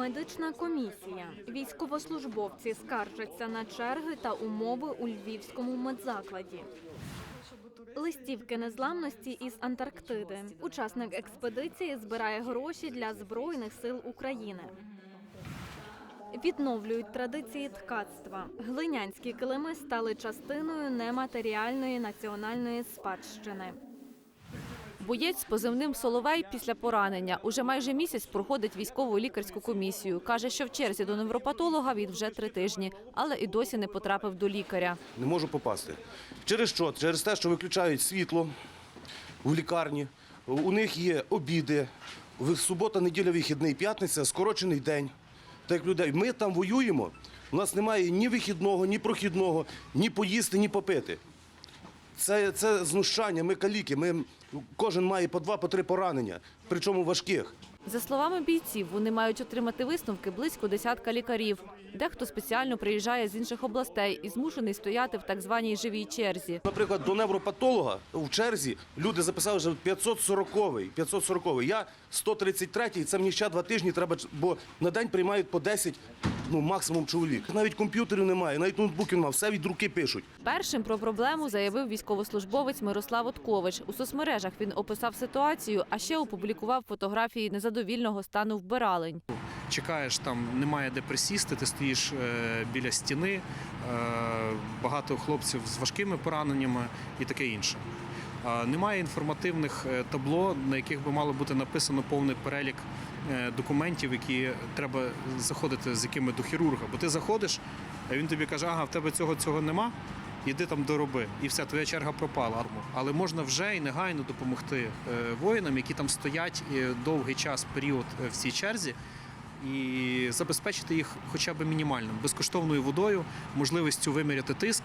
Медична комісія. Військовослужбовці скаржаться на черги та умови у львівському медзакладі. Листівки незламності із Антарктиди. Учасник експедиції збирає гроші для Збройних сил України. Відновлюють традиції ткацтва. Глинянські килими стали частиною нематеріальної національної спадщини. Боєць з позивним Соловей після поранення уже майже місяць проходить військову лікарську комісію. Каже, що в черзі до невропатолога він вже три тижні, але і досі не потрапив до лікаря. не можу попасти. Через що? Через те, що виключають світло в лікарні. У них є обіди. Субота, неділя, вихідний, п'ятниця, скорочений день. Так людей. Ми там воюємо. У нас немає ні вихідного, ні прохідного, ні поїсти, ні попити. Це, це знущання, ми каліки. Ми, кожен має по два, по три поранення, причому важких. За словами бійців, вони мають отримати висновки близько десятка лікарів. Дехто спеціально приїжджає з інших областей і змушений стояти в так званій живій черзі. Наприклад, до невропатолога в черзі люди записали вже 540-й. 540 Я 133-й, це мені ще два тижні треба, бо на день приймають по 10, ну максимум чоловік. Навіть комп'ютерів немає, навіть ноутбуків немає, все від руки пишуть. Першим про проблему заявив військовослужбовець Мирослав Откович. У соцмережах він описав ситуацію, а ще опублікував фотографії незадовільного стану вбиралень. чекаєш, там немає де присісти, ти стоїш е, біля стіни, е, багато хлопців з важкими пораненнями і таке інше. Немає інформативних е, табло, на яких би мало бути написано повний перелік документів, які треба заходити з якими до хірурга. Бо ти заходиш, а він тобі каже, ага, в тебе цього цього нема. Іди там дороби, і все, твоя черга пропала. Але можна вже і негайно допомогти е, воїнам, які там стоять е, довгий час, період е, в цій черзі, і забезпечити їх хоча б мінімальним безкоштовною водою, можливістю виміряти тиск,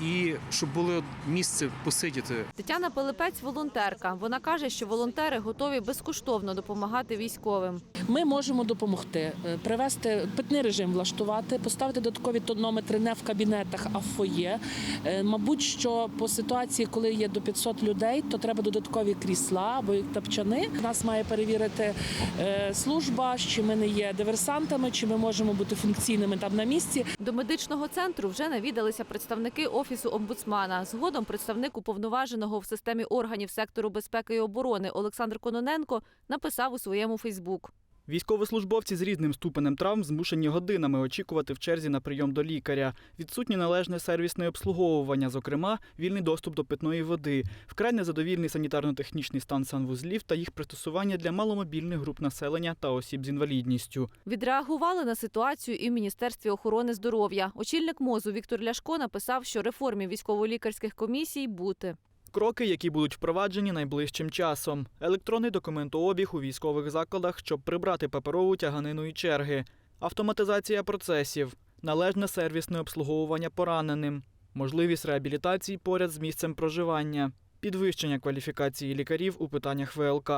і щоб було місце посидіти Тетяна Пилипець волонтерка. Вона каже, що волонтери готові безкоштовно допомагати військовим. Ми можемо допомогти е, привести питний режим, влаштувати, поставити додаткові тонометри не в кабінетах, а в фоє. Е, Мабуть, що по ситуації, коли є до 500 людей, то треба додаткові крісла або тапчани. Нас має перевірити е, служба, чи ми не є диверсантами, чи ми можемо бути функційними там на місці. До медичного центру вже навідалися представники офісу омбудсмана. Згодом представник уповноваженого в системі органів сектору безпеки і оборони Олександр Кононенко написав у своєму Фейсбук. Військовослужбовці з різним ступенем травм змушені годинами очікувати в черзі на прийом до лікаря. Відсутнє належне сервісне обслуговування, зокрема, вільний доступ до питної води, вкрай незадовільний санітарно-технічний стан санвузлів та їх пристосування для маломобільних груп населення та осіб з інвалідністю. Відреагували на ситуацію і в Міністерстві охорони здоров'я. Очільник МОЗу Віктор Ляшко написав, що реформі військово-лікарських комісій бути. Кроки, які будуть впроваджені найближчим часом. Електронний документообіг у військових закладах, щоб прибрати паперову тяганину і черги, автоматизація процесів, належне сервісне обслуговування пораненим, можливість реабілітації поряд з місцем проживання, підвищення кваліфікації лікарів у питаннях ВЛК.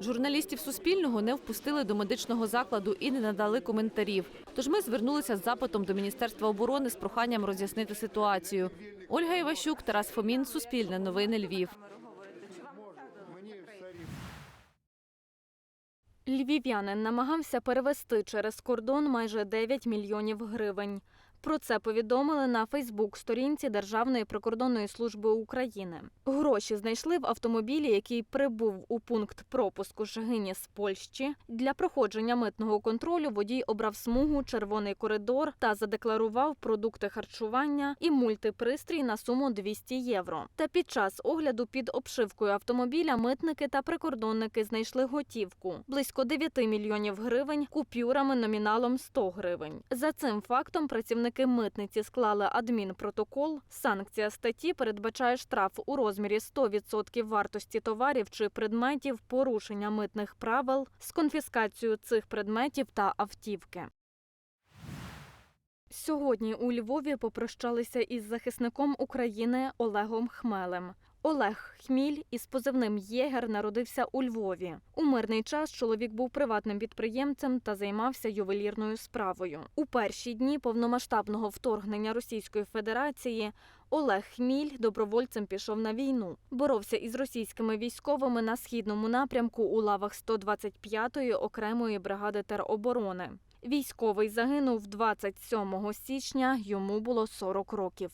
Журналістів Суспільного не впустили до медичного закладу і не надали коментарів. Тож ми звернулися з запитом до Міністерства оборони з проханням роз'яснити ситуацію. Ольга Іващук, Тарас Фомін, Суспільне новини Львів. Львів'янин намагався перевести через кордон майже 9 мільйонів гривень. Про це повідомили на Фейсбук-сторінці Державної прикордонної служби України. Гроші знайшли в автомобілі, який прибув у пункт пропуску Шагині з Польщі. Для проходження митного контролю водій обрав смугу червоний коридор та задекларував продукти харчування і мультипристрій на суму 200 євро. Та під час огляду під обшивкою автомобіля митники та прикордонники знайшли готівку близько 9 мільйонів гривень купюрами номіналом 100 гривень. За цим фактом працівники митниці склали адмінпротокол. Санкція статті передбачає штраф у розмірі 100% вартості товарів чи предметів порушення митних правил з конфіскацією цих предметів та автівки. Сьогодні у Львові попрощалися із захисником України Олегом Хмелем. Олег Хміль із позивним Єгер народився у Львові. У мирний час чоловік був приватним підприємцем та займався ювелірною справою. У перші дні повномасштабного вторгнення Російської Федерації Олег Хміль добровольцем пішов на війну. Боровся із російськими військовими на східному напрямку у лавах 125-ї окремої бригади тероборони. Військовий загинув 27 січня. Йому було 40 років.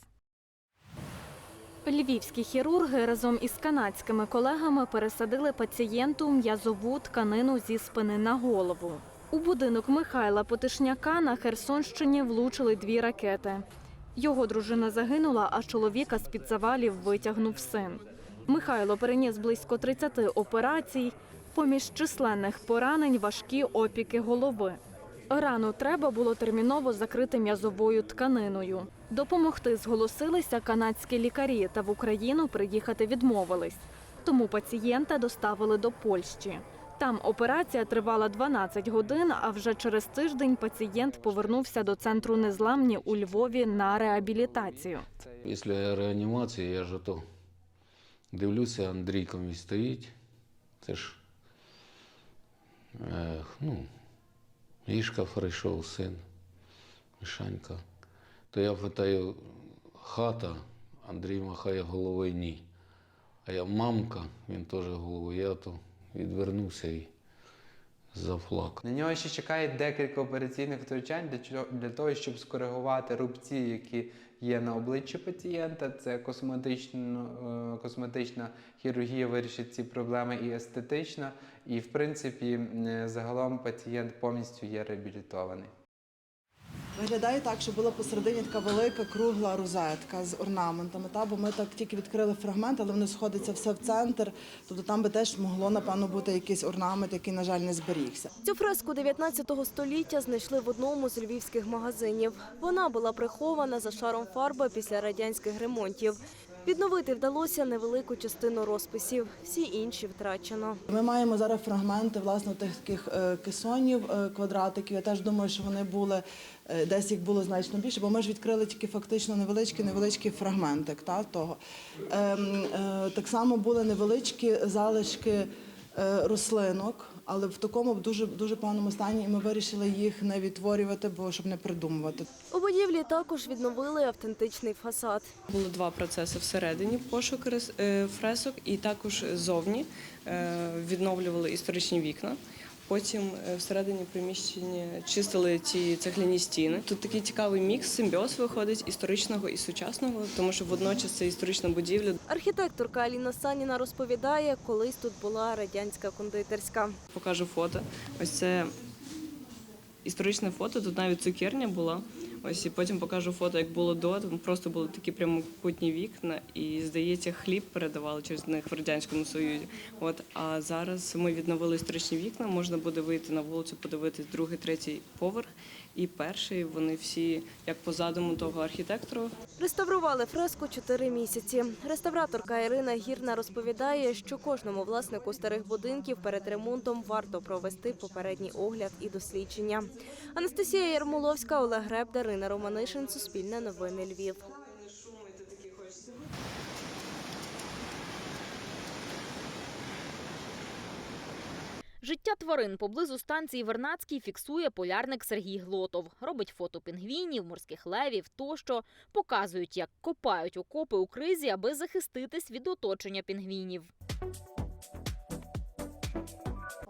Львівські хірурги разом із канадськими колегами пересадили пацієнту м'язову тканину зі спини на голову. У будинок Михайла Потишняка на Херсонщині влучили дві ракети. Його дружина загинула, а чоловіка з-під завалів витягнув син. Михайло переніс близько 30 операцій. Поміж численних поранень важкі опіки голови. Рану треба було терміново закрити м'язовою тканиною. Допомогти зголосилися канадські лікарі, та в Україну приїхати відмовились. Тому пацієнта доставили до Польщі. Там операція тривала 12 годин, а вже через тиждень пацієнт повернувся до центру незламні у Львові на реабілітацію. Після реанімації я ж ото дивлюся, Андрійко мій стоїть. Це ж е, ну, Ішка прийшов, син, Мішанька. То я питаю, хата, Андрій махає головою ні. А я мамка, він теж головою. Я то відвернувся і заплакав. На нього ще чекає декілька операційних втручань для того, щоб скоригувати рубці, які є на обличчі пацієнта. Це косметично, е, косметична хірургія вирішить ці проблеми і естетична. І, в принципі, е, загалом пацієнт повністю є реабілітований. Виглядає так, що була посередині така велика кругла розетка з орнаментами. Та бо ми так тільки відкрили фрагмент, але вони сходиться все в центр. Тобто там би теж могло напевно бути якийсь орнамент, який, на жаль, не зберігся. Цю фреску 19 століття знайшли в одному з львівських магазинів. Вона була прихована за шаром фарби після радянських ремонтів. Відновити вдалося невелику частину розписів, всі інші втрачено. Ми маємо зараз фрагменти власне таких е, кесонів, е, квадратиків. Я теж думаю, що вони були е, десь їх було значно більше, бо ми ж відкрили тільки фактично невеличкий невеличкий фрагментик та, того. Ем, так само були невеличкі залишки рослинок, але в такому дуже дуже поганому стані, і ми вирішили їх не відтворювати, бо щоб не придумувати. У будівлі також відновили автентичний фасад. Було два процеси всередині пошук е, фресок, і також зовні е, відновлювали історичні вікна. Потім е, всередині приміщення чистили ті цегляні стіни. Тут такий цікавий мікс, симбіоз виходить історичного і сучасного, тому що водночас це історична будівля. Архітекторка Аліна Саніна розповідає, колись тут була радянська кондитерська. Покажу фото. Ось це історичне фото. Тут навіть цукерня була. Ось і потім покажу фото, як було до. Там просто були такі прямокутні вікна, і здається, хліб передавали через них в радянському союзі. От а зараз ми відновили історичні вікна. Можна буде вийти на вулицю, подивитись другий, третій поверх і перший. Вони всі як по задуму того архітектора. Реставрували фреску чотири місяці. Реставраторка Ірина Гірна розповідає, що кожному власнику старих будинків перед ремонтом варто провести попередній огляд і дослідження. Анастасія Ярмоловська, Олег Греб, Дарина Романишин, Суспільне новини Львів. Життя тварин поблизу станції Вернадський фіксує полярник Сергій Глотов. Робить фото пінгвінів, морських левів тощо. Показують, як копають окопи у кризі, аби захиститись від оточення пінгвінів.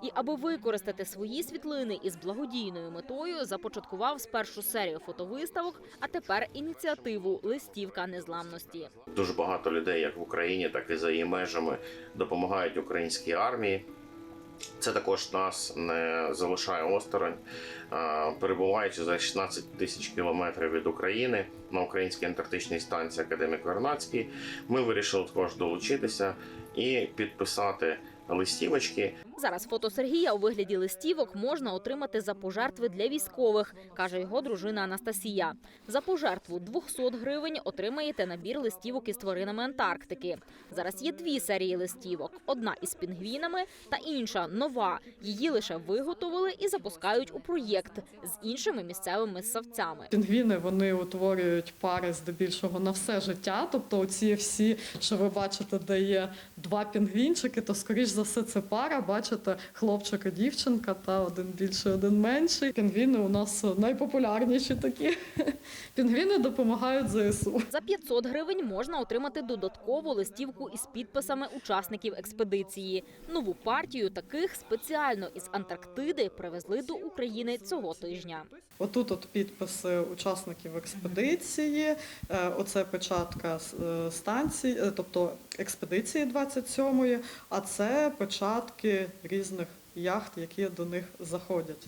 І аби використати свої світлини із благодійною метою, започаткував спершу серію фотовиставок, а тепер ініціативу Листівка незламності. Дуже багато людей, як в Україні, так і за її межами, допомагають українській армії. Це також нас не залишає осторонь. Перебуваючи за 16 тисяч кілометрів від України на українській антарктичній станції Академік Вернацький. ми вирішили також долучитися і підписати листівочки. Зараз фото Сергія у вигляді листівок можна отримати за пожертви для військових, каже його дружина Анастасія. За пожертву 200 гривень отримаєте набір листівок із тваринами Антарктики. Зараз є дві серії листівок: одна із пінгвінами та інша нова. Її лише виготовили і запускають у проєкт з іншими місцевими ссавцями. Пінгвіни вони утворюють пари здебільшого на все життя. Тобто, оці всі, що ви бачите, де є два пінгвінчики, то скоріш за все це пара. Бачите, хлопчик і дівчинка, та один більший, один менший. Пінгвіни у нас найпопулярніші такі. Пінгвіни допомагають ЗСУ. За 500 гривень можна отримати додаткову листівку із підписами учасників експедиції. Нову партію таких спеціально із Антарктиди привезли до України цього тижня. Отут от підписи учасників експедиції, е, оце печатка е, станції, е, тобто експедиції 27-ї, а це печатки різних яхт, які до них заходять.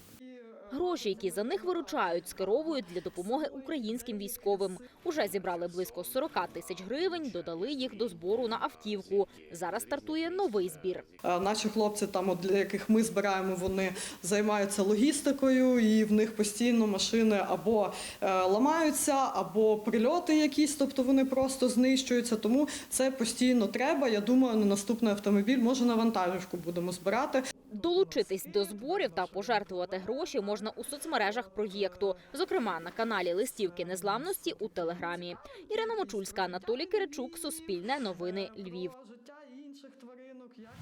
Гроші, які за них виручають, скеровують для допомоги українським військовим. Уже зібрали близько 40 тисяч гривень, додали їх до збору на автівку. Зараз стартує новий збір. Наші хлопці, там для яких ми збираємо, вони займаються логістикою, і в них постійно машини або е, ламаються, або прильоти якісь, тобто вони просто знищуються. Тому це постійно треба. Я думаю, на наступний автомобіль може на вантажівку будемо збирати. Долучитись до зборів та пожертвувати гроші можна у соцмережах проєкту, зокрема на каналі Листівки Незламності у Телеграмі. Ірина Мочульська, Анатолій Киричук, Суспільне новини Львів. Життя інших тваринок. як-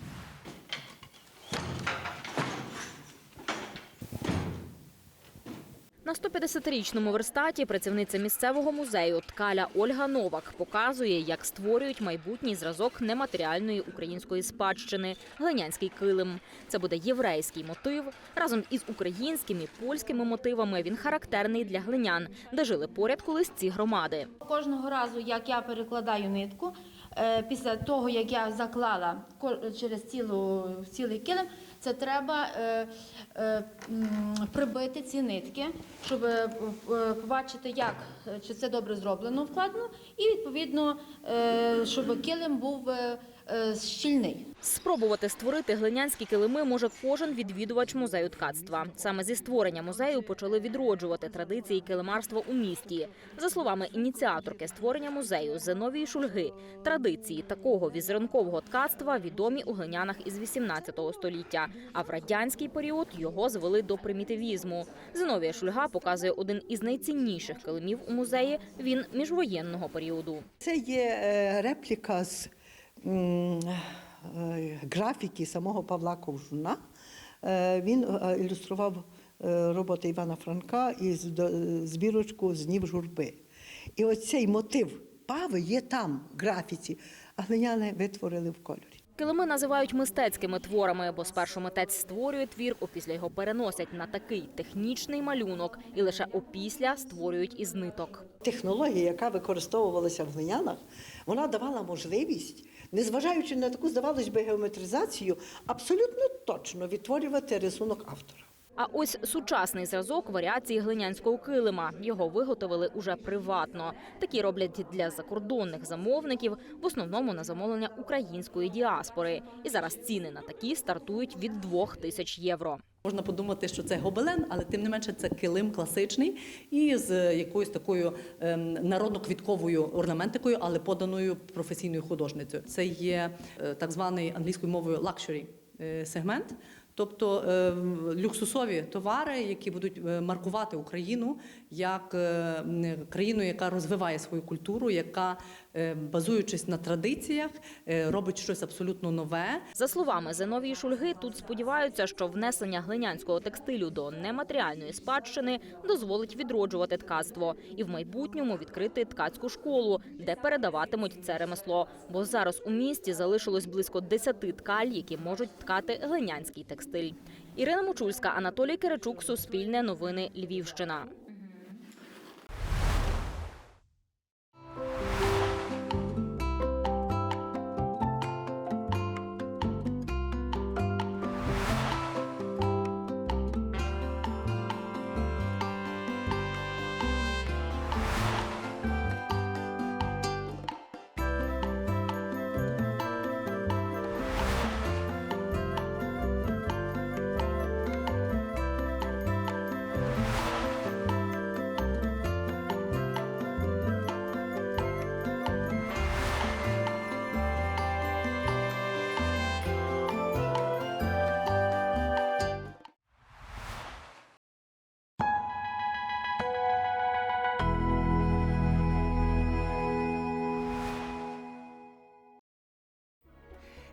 На 150-річному верстаті працівниця місцевого музею ткаля Ольга Новак показує, як створюють майбутній зразок нематеріальної української спадщини глинянський килим. Це буде єврейський мотив. Разом із українськими польськими мотивами він характерний для глинян, де жили поряд колись ці громади. Кожного разу, як я перекладаю нитку, е, після того, як я заклала через цілу, цілий килим, це треба е, е, прибити ці нитки, щоб е, побачити, як, е, чи це добре зроблено, вкладено, і відповідно, е, щоб килим був е, щільний. Спробувати створити глинянські килими може кожен відвідувач музею ткацтва. Саме зі створення музею почали відроджувати традиції килимарства у місті. За словами ініціаторки створення музею Зиновії Шульги, традиції такого візерункового ткацтва відомі у глинянах із 18 століття. А в радянський період його звели до примітивізму. Зиновія Шульга показує один із найцінніших килимів у музеї. Він міжвоєнного періоду. Це є е, репліка з е, графіки самого Павла Ковжуна. Е, Він е, ілюстрував е, роботи Івана Франка із збірочку з днів журби. І оцей мотив пави є там, в графіці, а глиняни витворили в кольорі. Килими називають мистецькими творами, бо спершу митець створює твір, опісля його переносять на такий технічний малюнок, і лише опісля створюють із ниток. Технологія, яка використовувалася в глинянах, вона давала можливість, незважаючи на таку, здавалось би, геометризацію, абсолютно точно відтворювати рисунок автора. А ось сучасний зразок варіації глинянського килима. Його виготовили уже приватно. Такі роблять для закордонних замовників, в основному на замовлення української діаспори. І зараз ціни на такі стартують від 2 тисяч євро. Можна подумати, що це гобелен, але тим не менше це килим класичний і з якоюсь такою ем, народно-квітковою орнаментикою, але поданою професійною художницею. Це є е, так званий англійською мовою е, сегмент. Тобто е, люксусові товари, які будуть е, маркувати Україну як країну, яка розвиває свою культуру, яка, базуючись на традиціях, е, робить щось абсолютно нове, За словами Зиновії Шульги, тут сподіваються, що внесення глинянського текстилю до нематеріальної спадщини дозволить відроджувати ткацтво і в майбутньому відкрити ткацьку школу, де передаватимуть це ремесло. Бо зараз у місті залишилось близько 10 ткаль, які можуть ткати глинянський текстиль. Ірина Мочульська, Анатолій Киричук, Суспільне новини, Львівщина.